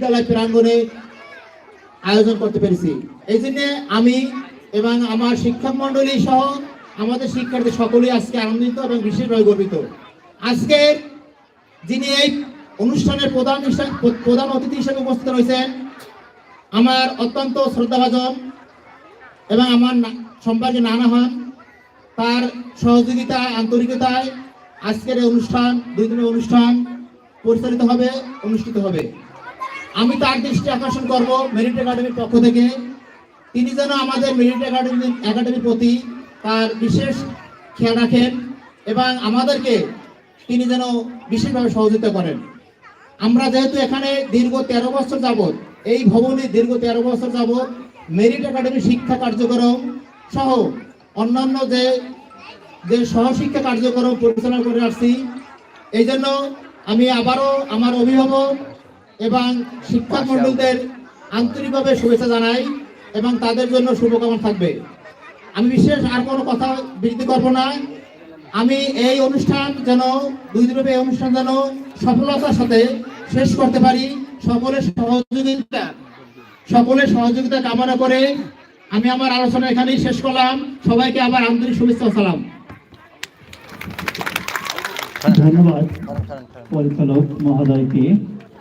বিদ্যালয় প্রাঙ্গণে আয়োজন করতে পেরেছি। এই জন্য আমি এবং আমার শিক্ষক মন্ডলী সহ আমাদের শিক্ষার্থী সকলেই আজকে আনন্দিত এবং বিশেষভাবে গর্বিত। আজকের যিনি এই অনুষ্ঠানের প্রধান প্রধান অতিথি হিসেবে উপস্থিত রয়েছেন, আমার অত্যন্ত শ্রদ্ধাভাজন এবং আমার সম্পর্কে নানা হন, তার সহযোগিতায় আন্তরিকতায় আজকের অনুষ্ঠান, দুই দিনের অনুষ্ঠান পরিচালিত হবে, অনুষ্ঠিত হবে। আমি তার দৃষ্টি আকর্ষণ করব মেরিট একাডেমির পক্ষ থেকে। তিনি যেন আমাদের মেরিট একাডেমি একাডেমির প্রতি তার বিশেষ খেয়াল রাখেন এবং আমাদেরকে তিনি যেন বিশেষভাবে সহযোগিতা করেন। আমরা যেহেতু এখানে দীর্ঘ তেরো বছর যাবৎ, এই ভবনে দীর্ঘ তেরো বছর যাবৎ মেরিট একাডেমি শিক্ষা কার্যক্রম সহ অন্যান্য যে যে সহশিক্ষা কার্যক্রম পরিচালনা করে আসছি, এই জন্য আমি আবারও আমার অভিভাবক এবং শিক্ষক মন্ডলদের আন্তরিকভাবে শুভেচ্ছা জানাই এবং তাদের জন্য শুভকামনা থাকবে। আমি বিশেষ আর কোনো কথা বৃদ্ধি করব না। আমি এই অনুষ্ঠান যেন, দুই দিনব্যাপী এই অনুষ্ঠান যেন সফলতার সাথে শেষ করতে পারি। সকলের সহযোগিতা সকলের সহযোগিতা কামনা করে আমি আমার আলোচনা এখানেই শেষ করলাম। সবাইকে আবার আন্তরিক শুভেচ্ছা সালাম। ধন্যবাদ। পরিচালক মহোদয়কে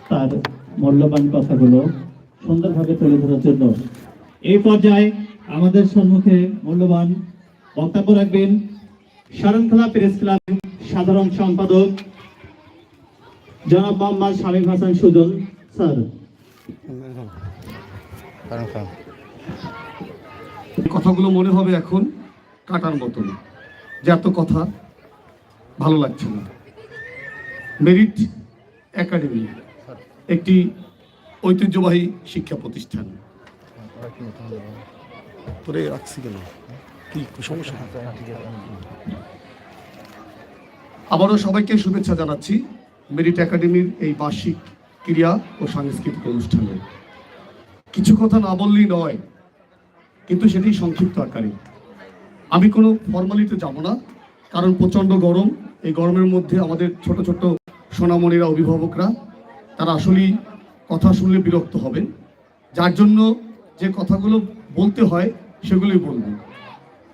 তার মূল্যবান কথাগুলো সুন্দরভাবে তুলে ধরার জন্য এই পর্যায়ে আমাদের সম্মুখে মূল্যবান বক্তব্য রাখবেন শরণখোলা প্রেস ক্লাব সাধারণ সম্পাদক জনাব মোহাম্মদ শামীম হাসান সুজন, স্যার। কথাগুলো মনে হবে এখন কাটার মতন। যে এত কথা ভালো লাগছে না। মেরিট একাডেমি একটি ঐতিহ্যবাহী শিক্ষা প্রতিষ্ঠান। তোরে রাখছি কেন? কি সমস্যা? আবারও সবাইকে শুভেচ্ছা জানাচ্ছি মেরিট একাডেমির এই বার্ষিক ক্রীড়া ও সাংস্কৃতিক অনুষ্ঠানে। কিছু কথা না বললেই নয় কিন্তু সেটি সংক্ষিপ্ত আকারে। আমি কোনো ফর্মালিতে যাব না কারণ প্রচণ্ড গরম। এই গরমের মধ্যে আমাদের ছোট ছোট সোনামণিরা অভিভাবকরা তারা আসলেই কথা শুনলে বিরক্ত হবেন। যার জন্য যে কথাগুলো বলতে হয়, সেগুলোই বলব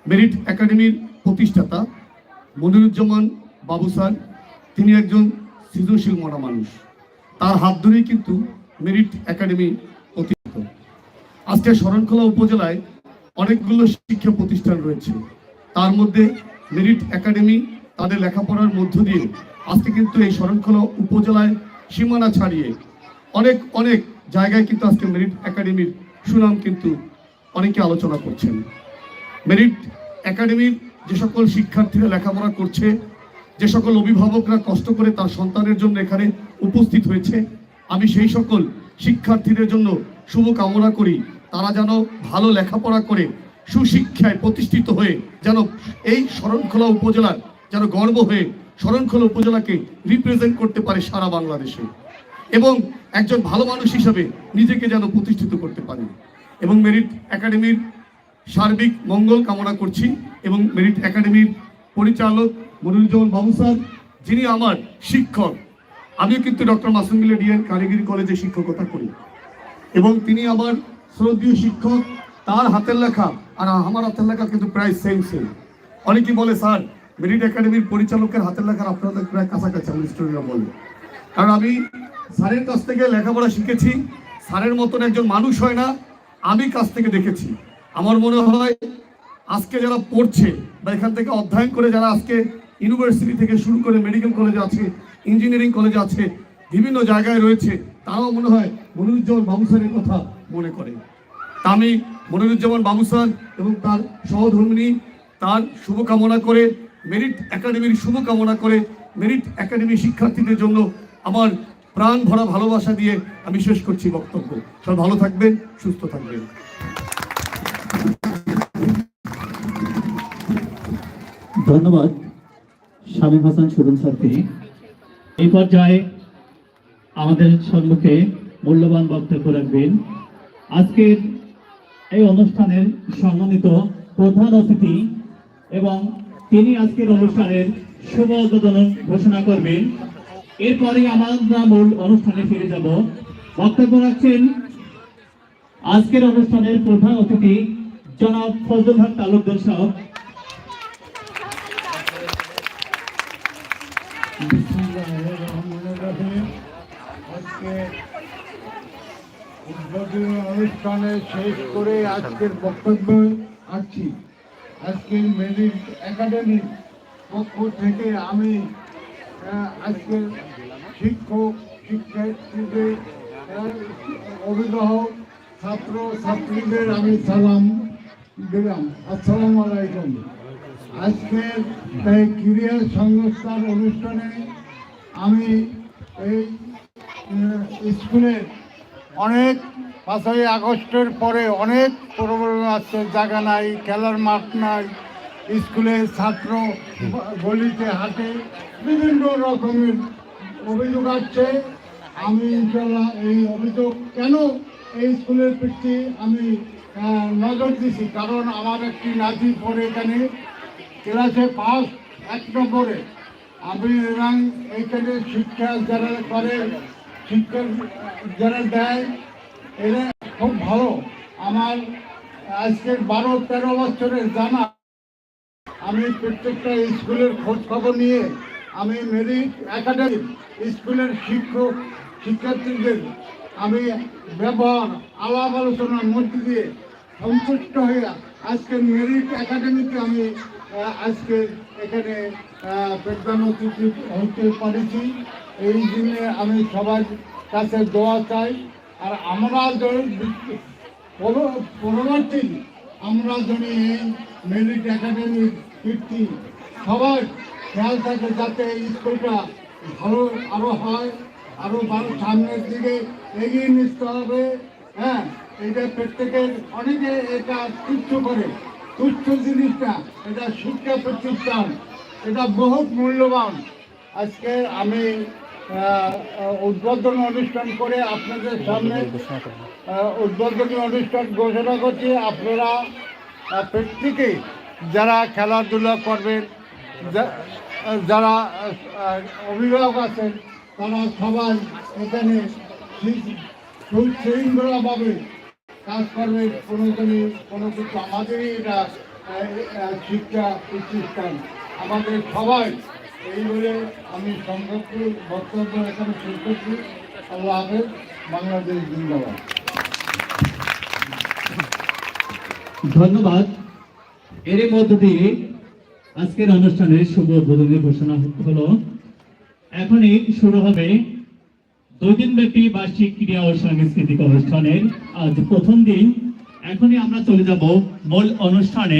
মেরিট একাডেমির প্রতিষ্ঠাতা মনিরুজ্জামান বাবু স্যার, তিনি একজন সৃজনশীল মরা মানুষ। তার হাত ধরেই কিন্তু মেরিট একাডেমি প্রতিষ্ঠিত। আজকে শরণখোলা উপজেলায় অনেকগুলো শিক্ষা প্রতিষ্ঠান রয়েছে। তার মধ্যে মেরিট একাডেমি তাদের লেখাপড়ার মধ্য দিয়ে আজকে কিন্তু এই শরণখোলা উপজেলায় সীমানা ছাড়িয়ে অনেক অনেক জায়গায় কিন্তু আজকে মেরিট একাডেমির সুনাম কিন্তু অনেকে আলোচনা করছেন। মেরিট একাডেমির যে সকল শিক্ষার্থীরা লেখাপড়া করছে, যে সকল অভিভাবকরা কষ্ট করে তার সন্তানের জন্য এখানে উপস্থিত হয়েছে, আমি সেই সকল শিক্ষার্থীদের জন্য শুভ কামনা করি। তারা যেন ভালো লেখাপড়া করে, সুশিক্ষায় প্রতিষ্ঠিত হয়ে যেন এই শরণখোলা উপজেলার যেন গর্ব হয়ে শরণখোলা উপজেলাকে রিপ্রেজেন্ট করতে পারে সারা বাংলাদেশে। এবং একজন ভালো মানুষ হিসাবে নিজেকে যেন প্রতিষ্ঠিত করতে পারে। এবং মেরিট একাডেমির সার্বিক মঙ্গল কামনা করছি এবং মেরিট একাডেমির পরিচালক মনিরুজ্জামান বাবু স্যার, যিনি আমার শিক্ষক। আমিও কিন্তু ডক্টর মাসুম মিলে ডিএন কারিগরি কলেজে শিক্ষকতা করি। এবং তিনি আমার শ্রদ্ধীয় শিক্ষক। তার হাতের লেখা, আর আমার হাতের লেখা কিন্তু প্রায় সেম সেম অনেকেই বলে, স্যার মেরিট একাডেমির পরিচালকের হাতের লেখার আপনাদের প্রায় কাছাকাছি আমার স্টুডেন্টরা বলে। কারণ আমি স্যারের কাছ থেকে লেখাপড়া শিখেছি, স্যারের মতন একজন মানুষ হয় না, আমি কাছ থেকে দেখেছি। আমার মনে হয় আজকে যারা পড়ছে বা এখান থেকে অধ্যয়ন করে যারা আজকে ইউনিভার্সিটি থেকে শুরু করে মেডিকেল কলেজ আছে, ইঞ্জিনিয়ারিং কলেজ আছে, বিভিন্ন জায়গায় রয়েছে, তারাও মনে হয় মনিরুজ্জামান বাবু কথা মনে করে। তা আমি মনিরুজ্জামান বাবু এবং তার সহধর্মিনী, তার শুভকামনা করে মেরিট একাডেমির শুভকামনা করে মেরিট একাডেমি শিক্ষার্থীদের জন্য আমার প্রাণ ভরা ভালোবাসা দিয়ে আমি শেষ করছি বক্তব্য। সব ভালো থাকবেন, সুস্থ থাকবেন। ধন্যবাদ শামীম হাসান সুরন স্যারকে। এই পর্যায়ে আমাদের সম্মুখে মূল্যবান বক্তব্য রাখবেন। আজকের এই অনুষ্ঠানের সম্মানিত প্রধান অতিথি এবং তিনি আজকের অনুষ্ঠানের শুভ উদ্বোধন ঘোষণা করবেন। এরপরে আমরা মূল অনুষ্ঠানে ফিরে যাব। বক্তব্য রাখছেন আজকের অনুষ্ঠানের প্রধান অতিথি, জনাব ফজল হক তালুকদার সাহেব উদ্বোধনী অনুষ্ঠানে শেষ করে আজকের বক্তব্য আসছি আজকের মেরিট একাডেমির পক্ষ থেকে আমি আজকের শিক্ষক, শিক্ষার্থীদের অভিভাবক, ছাত্র, ছাত্রীদের আমি সালাম দিলাম। আসসালামু আলাইকুম। আজকের এই ক্রীড়া সংস্থার অনুষ্ঠানে আমি এই স্কুলের অনেক পাঁচই আগস্টের পরে অনেক প্রবলেম আছে, জায়গা নাই, খেলার মাঠ নাই স্কুলের ছাত্র গলিতে হাঁটে, বিভিন্ন রকমের অভিযোগ আছে আমি ইনশাল্লাহ এই অভিযোগ কেন এই স্কুলের প্রতি আমি নজর দিছি? কারণ আমার একটি নাতি পড়ে এখানে, ক্লাসে পাস এক নম্বরে। আমি এবং এইখানে শিক্ষা যারা করে শিক্ষা যারা দেয় এরা খুব ভালো। আমার আজকের বারো, তেরো বছরের জানা। আমি প্রত্যেকটা স্কুলের খোঁজ খবর নিয়ে আমি মেরিট একাডেমি স্কুলের শিক্ষক, শিক্ষার্থীদের আমি ব্যবহার, আলাপ আলোচনার মধ্যে দিয়ে সন্তুষ্ট হয়ে আজকে মেরিট একাডেমিতে আমি আজকে এখানে প্রধান অতিথি হতে পারেছি। এই দিনে আমি সবার কাছে দোয়া চাই। আর আমরা পর- পরবর্তী আমরা যদি এই মেরিট একাডেমির কীর্তি। সবাই খেয়াল থাকে যাতে এই স্কুলটা ভালো আরও হয়, আরও ভালো সামনের দিকে এগিয়ে নিতে হবে। হ্যাঁ এটা প্রত্যেকের, অনেকে এটা তুচ্ছ করে। তুচ্ছ জিনিসটা, এটা শিক্ষা প্রতিষ্ঠান, এটা বহুত মূল্যবান। আজকে আমি উদ্বোধনী অনুষ্ঠান করে আপনাদের সামনে উদ্বোধনী অনুষ্ঠান ঘোষণা করছি। আপনারা আহ, প্রত্যেকে যারা খেলাধুলা করবেন যারা অভিভাবক আছেন তারা সবাই এখানে সুশৃঙ্খলাভাবে কাজ করবেন। কোনো কোনো কোনো কিছু আমাদেরই এটা শিক্ষা প্রতিষ্ঠান। আমাদের সবাই এই বলে আমি সংক্ষিপ্ত বক্তব্য এখানে শেষ করছি। আল্লাহ বাংলাদেশ জিন্দাবাদ। ধন্যবাদ। এর মধ্য দিয়ে আজকের অনুষ্ঠানের শুভ উদ্বোধনী ঘোষণা হলো। এখনই শুরু হবে দুই দিন ব্যাপী বার্ষিক ক্রীড়া ও সাংস্কৃতিক অনুষ্ঠানের আজ প্রথম দিন। এখনই আমরা চলে যাব মূল অনুষ্ঠানে।